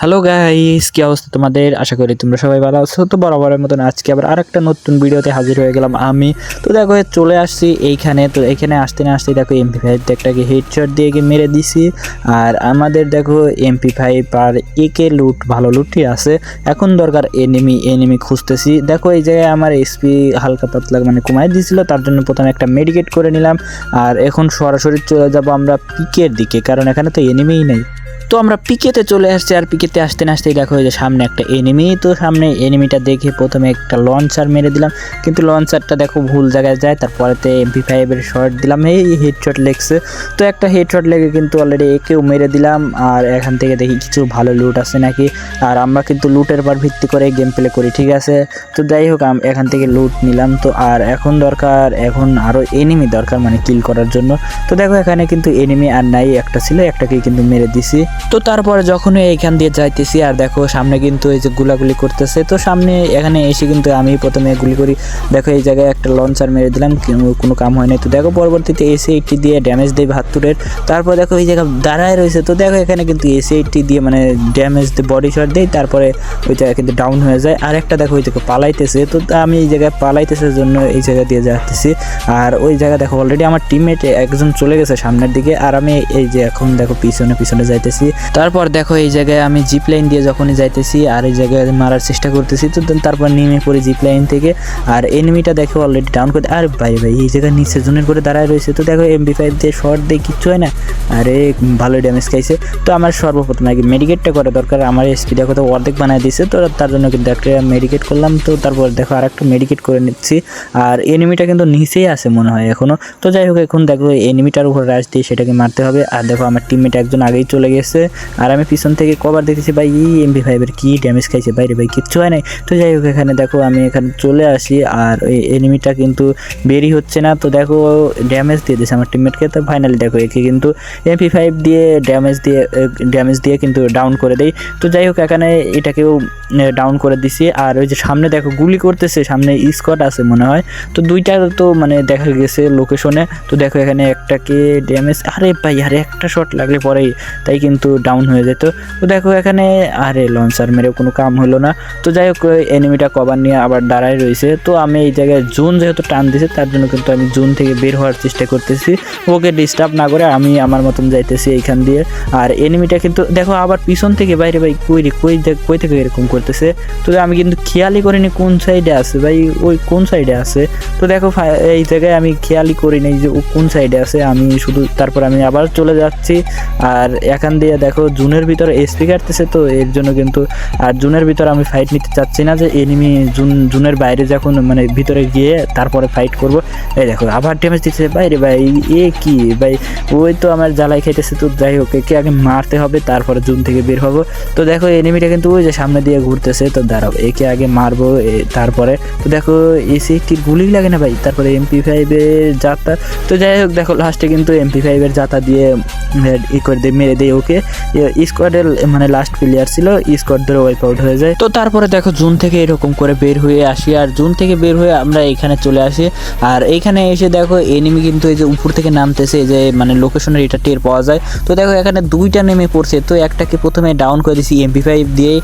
Hello guys কি অবস্থা তোমাদের? আশা করি তোমরা সবাই ভালো আছো। তো বরাবরের মতন আজকে আবার আরেকটা নতুন ভিডিওতে হাজির হয়ে গেলাম আমি। তো দেখো চলে আসছি এইখানে। তো এখানে আসতে না আসতে দেখো এমপি ফাইভ একটাকে হেডশট দিয়ে গিয়ে মেরে দিছি। আর আমাদের দেখো এমপি ফাইভ আর একে লুট ভালো লুটই আছে। এখন দরকার এনিমি এনিমি খুঁজতেছি। দেখো, এই জায়গায় আমার এসপি হালকা পাতলা মানে কমাই দিয়েছিল তার জন্য প্রথমে একটা মেডিকেট করে নিলাম। আর এখন সরাসরি চলে যাব আমরা পিকের দিকে, কারণ এখানে তো এনিমিই নেই। তো আমরা পিকেতে চলে আসছি আর পিকেতে আসতে না আসতেই দেখো যে সামনে একটা এনিমি তো সামনে এনিমিটা দেখে প্রথমে একটা লঞ্চার মেরে দিলাম। কিন্তু লঞ্চারটা দেখো ভুল জায়গায় যায়, তারপরেতে এমপি ফাইভের শট দিলাম। এই হেডশট লেগছে। তো একটা হেডশট লেগে কিন্তু অলরেডি একেও মেরে দিলাম। আর এখান থেকে দেখি কিছু ভালো লুট আছে নাকি। আর আমরা কিন্তু লুটের পর ভিত্তি করে গেম প্লে করি, ঠিক আছে? তো যাই হোক এখান থেকে লুট নিলাম। তো আর এখন দরকার, এখন আরও এনিমি দরকার মানে কিল করার জন্য। তো দেখো এখানে কিন্তু এনিমি আর নাই, একটা ছিল একটাকে কিন্তু মেরে দিছি। তো তারপরে যখনই এইখান দিয়ে যাইতেছি, আর দেখো সামনে কিন্তু এই যে গুলাগুলি করতেছে, তো সামনে এখানে এসে কিন্তু আমি প্রথমে গুলি করি। দেখো এই জায়গায় একটা লঞ্চার মেরে দিলাম কোনো কাম হয় নাই। তো দেখো পরবর্তীতে এসি এইটটি দিয়ে ড্যামেজ দেয় ভাত্তুরের তারপর দেখো এই জায়গায় দাঁড়ায় রয়েছে, তো দেখো এখানে কিন্তু এসি এইটটি দিয়ে মানে ড্যামেজ বডি শট দেয়, তারপরে ওই জায়গায় কিন্তু ডাউন হয়ে যায়। আর একটা দেখো ওই জায়গায় পালাইতেছে, তো আমি এই জায়গায় পালাইতেছে জন্য এই জায়গা দিয়ে যাচ্ছি আর ওই জায়গা দেখো অলরেডি আমার টিমমেট একজন চলে গেছে সামনের দিকে, আর আমি এই যে এখন দেখো পিছনে পিছনে যাইতেছি। তারপর দেখো এই জায়গায় আমি জিপ লাইন দিয়ে যখনই যাইতেছি আর এই জায়গায় মারার চেষ্টা করতেছি, তো তারপর নেমে পড়ি জিপ লাইন থেকে। আর এনিমিটা দেখো অলরেডি ডাউন করে আর ভাই ভাই, এই জায়গায় নিচে জোনের করে দাঁড়ায় রয়েছে। তো দেখো এমবি ফাইভ দিয়ে শর্ট দিয়ে কিচ্ছু হয় না। আরে, ভালো ড্যামেজ খাইছে। তো আমার সর্বপ্রথম আগে মেডিকেটটা করা দরকার। আমার এসপি দেখো তো অর্ধেক বানিয়ে দিয়েছে তো তার জন্য কিন্তু একটা মেডিকেট করলাম। তো তারপর দেখো আর একটা মেডিকেট করে নিচ্ছি। আর এনিমিটা কিন্তু নিচেই আছে মনে হয় এখনও। তো যাই হোক, এখন দেখো এনিমিটার উপর রাশ দিয়ে সেটাকে মারতে হবে। আর দেখো আমার টিমমেট একজন আগেই চলে গেছে। আর আমি পিছন থেকে কভার দেখেছি ভাই ই এমবি ফাইভের কী ড্যামেজ খাইছে? বাইরে, ভাই, কিচ্ছু হয় নাই। তো যাই হোক, এখানে দেখো, আমি এখানে চলে আসি, আর ওই এনিমিটা কিন্তু বেরি হচ্ছে না। তো দেখো ড্যামেজ দিয়ে দিয়েছে আমার টিমমেটকে তো ফাইনালি দেখো, একে কিন্তু এমপি ফাইভ দিয়ে ড্যামেজ দিয়ে ড্যামেজ দিয়ে কিন্তু ডাউন করে দেয় তো যাই হোক, এখানে এটাকেও ডাউন করে দিছি। আর ওই যে সামনে দেখো, গুলি করতেছে, সামনে স্কট আছে মনে হয়। তো দুইটা তো মানে দেখা গেছে লোকেশনে তো দেখো, এখানে একটাকে ড্যামেজ আরে ভাই, আরে একটা শট লাগলে পরেই। তাই কিন্তু ডাউন হয়ে যেত। তো দেখো এখানে, আরে লঞ্চার মেরেও কোনো কাম হলো না। তো যাই হোক এনিমিটা কভার নিয়ে আবার দাঁড়ায় রয়েছে। তো আমি এই জায়গায় জুন যেহেতু টান দিছে, তার জন্য কিন্তু আমি জুন থেকে বের হওয়ার চেষ্টা করতেছি। ওকে ডিস্টার্ব না করে আমি আমার মতন যাইতেছি এইখান দিয়ে। আর এনিমিটা কিন্তু, দেখো আবার পিছন থেকে বাইরে ভাই, কই রে, কই কই থেকে এরকম করতেছে? তো আমি কিন্তু খেয়ালই করিনি কোন সাইডে আছে, ভাই, ওই কোন সাইডে আছে। তো দেখো এই জায়গায় আমি খেয়ালই করিনি যে ও কোন সাইডে আছে। আমি শুধু, তারপর আমি আবার চলে যাচ্ছি। আর এখান দিয়ে দেখো, জুনের ভিতরে এসপি কাটতেছে তো, এর জন্য কিন্তু, আর জুনের ভিতরে আমি ফাইট নিতে চাচ্ছি না যে এনিমি জুন, জুনের বাইরে যখন মানে ভিতরে গিয়ে তারপরে ফাইট করব। এই দেখো, আবার ড্যামেজ দিচ্ছে। বাইরে ভাই, এ কি? ভাই, ওই তো আমার জ্বালাই খাইতেছে তো, যাই হোক, একে আগে মারতে হবে, তারপরে জুন থেকে বের হব। তো দেখো এনিমিটা কিন্তু ওই যে সামনে দিয়ে ঘুরতেছে, তো দাঁড়াও, একে আগে মারবো তারপরে। তো দেখো এসে একটি গুলি লাগে না ভাই? তারপরে এমপি ফাইভের যাতা। তো যাই হোক, দেখো লাস্টে কিন্তু এমপি ফাইভের যাতা দিয়ে ই করে দিয়ে মেরে দেয় ওকে। স্কোয়াডের মানে লাস্ট প্লেয়ার ছিল স্কোয়াড ধরে ওয়াইপ আউট হয়ে যায়। তো তারপরে দেখো জুন থেকে এরকম করে বের হয়ে আসি, আর জুন থেকে বের হয়ে আমরা এখানে চলে আসি। আর এখানে এসে দেখো এনিমি কিন্তু এই যে উপর থেকে নামতেছে যে মানে লোকেশনের এটা টের পাওয়া যায়। তো দেখো এখানে দুইটা নেমে পড়ছে, তো একটাকে প্রথমে ডাউন করে দিছি এমপি ফাইভ দিয়ে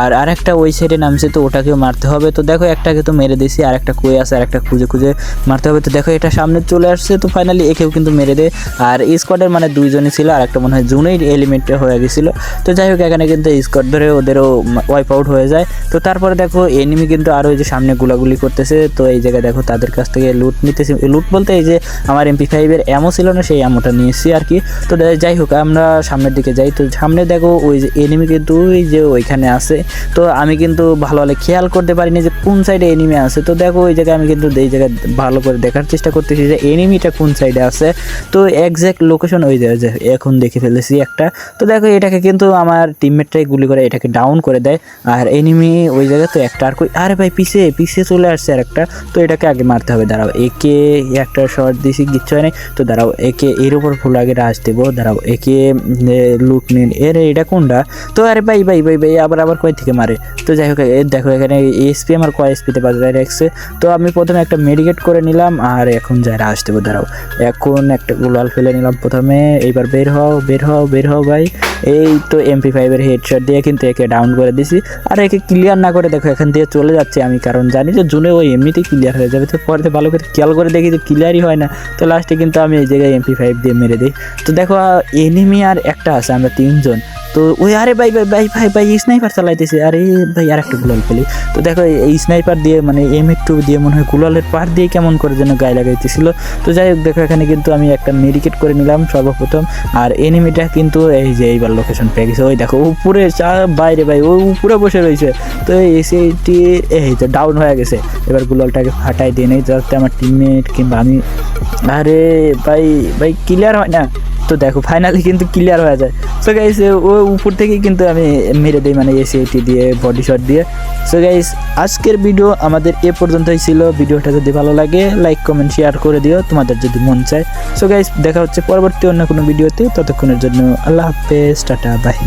আর আরেকটা ওই সাইডে নামছে, তো ওটাকেও মারতে হবে। তো দেখো একটাকে তো মেরে দিছি আর একটা কই আছে আর একটা খুঁজে খুঁজে মারতে হবে। তো দেখো এটা সামনে চলে আসছে, তো ফাইনালি একেও কিন্তু মেরে দেয়। আর স্কোয়াডের মানে দুইজনই ছিল আর একটা মনে হয় জুনেই এলিমেন্ট হয়ে গেছিল। তো যাই হোক, এখানে কিন্তু স্কোয়াড ধরে ওদেরও ওয়াইপ আউট হয়ে যায়। তো তারপরে দেখো এনিমি কিন্তু আরও এই যে সামনে গুলাগুলি করতেছে। তো এই জায়গায় দেখো, তাদের কাছ থেকে লুট নিতেছি। লুট বলতে এই যে আমার এমপি ফাইভের অ্যামো ছিল না, সেই অ্যামোটা নিয়েছি আর কি। তো যাই হোক, আমরা সামনের দিকে যাই। তো সামনে দেখো, ওই যে এনিমি কিন্তু ওই যে ওইখানে আছে। তো আমি কিন্তু ভালো ভালো খেয়াল করতে পারিনি যে কোন সাইডে এনিমি আছে। তো দেখো, ওই জায়গায় আমি কিন্তু এই জায়গায় ভালো করে দেখার চেষ্টা করতেছি যে এনিমিটা কোন সাইডে আছে। তো একজ্যাক্ট লোকেশন ওই জায়গায় এখন দেখে ফেলেছি একটা। তো দেখো, এটাকে কিন্তু আমার টিমমেটটাই গুলি করে এটাকে ডাউন করে দেয়। আর এনিমি ওই জায়গায় তো একটা আর কই আরে ভাই, পিছে পিছে চলে আসছে আর একটা তো এটাকে আগে মারতে হবে, দাঁড়াও। একে একটা শর্ট দিছি, কিচ্ছু হয় তো দাঁড়াও, একে এর উপর ফুল আগে রাজ দেবো। দাঁড়াও, একে লুট নিন। এর, এটা কোনটা? তো আরে ভাই ভাই ভাই ভাই, আবার আবার কয় থেকে মারে? তো যাই হোক দেখো, এখানে এসপি আমার কয় এসপিতে বাজায় রাখছে তো আমি প্রথমে একটা মেডিকেট করে নিলাম, আর এখন যাই রাজ দেবো, দাঁড়াও। এখন একটা গুলাল ফেলে নিলাম প্রথমে। এইবার বের হও বের হও বের হও, ভাই। ভাই। এই তো এমপি ফাইভের হেডশট দিয়ে কিন্তু একে ডাউন করে দিছি। আর একে ক্লিয়ার না করে দেখো, এখান দিয়ে চলে যাচ্ছে আমি, কারণ জানি যে জুনে ওই এমনিতেই ক্লিয়ার হয়ে যাবে। তো পরে ভালো করে খেয়াল করে দেখি যে ক্লিয়ারই হয় না। তো লাস্টে কিন্তু আমি এই জায়গায় এমপি ফাইভ দিয়ে মেরে দিই। তো দেখো এনিমি আর একটা আছে, আমরা তিনজন। তো ওই আরে ভাই ভাই ভাই ভাই ভাই স্নাইপার চালাইতেছে। আরে ভাই আর একটা গুলাল পেলি তো দেখো, এই স্নাইপার দিয়ে মানে এম একটু দিয়ে মনে হয় গুলালের পার দিয়ে কেমন করে যেন গায়ে লাগাইতেছিল। তো যাই হোক, দেখো, এখানে কিন্তু আমি একটা মেডিকেট করে নিলাম সর্বপ্রথম। আর এনিমিটা কিন্তু এই যে এইবার লোকেশন পেয়ে গেছে। ওই দেখো, উপরে চা, বাইরে ভাই, ও উপরে বসে রয়েছে। তো এই সেটি এই তো ডাউন হয়ে গেছে। এবার গুলালটাকে ফাটাই দিয়ে নেই, যাতে আমার টিমমেট কিংবা আমি আরে ভাই ভাই ক্লিয়ার হয় না। তো দেখো ফাইনালি কিন্তু ক্লিয়ার হয়ে যায়। সো গাইস ও উপর থেকেই কিন্তু আমি মেরে দিই মানে এসিআইটি দিয়ে বডি শট দিয়ে। সো গাইস আজকের ভিডিও আমাদের এ পর্যন্তই ছিল। ভিডিওটা যদি ভালো লাগে লাইক কমেন্ট শেয়ার করে দিও, তোমাদের যদি মন চায়। সো গাইস দেখা হচ্ছে পরবর্তী অন্য কোনো ভিডিওতে ততক্ষণের জন্য আল্লাহ হাফেজ, টাটা বাই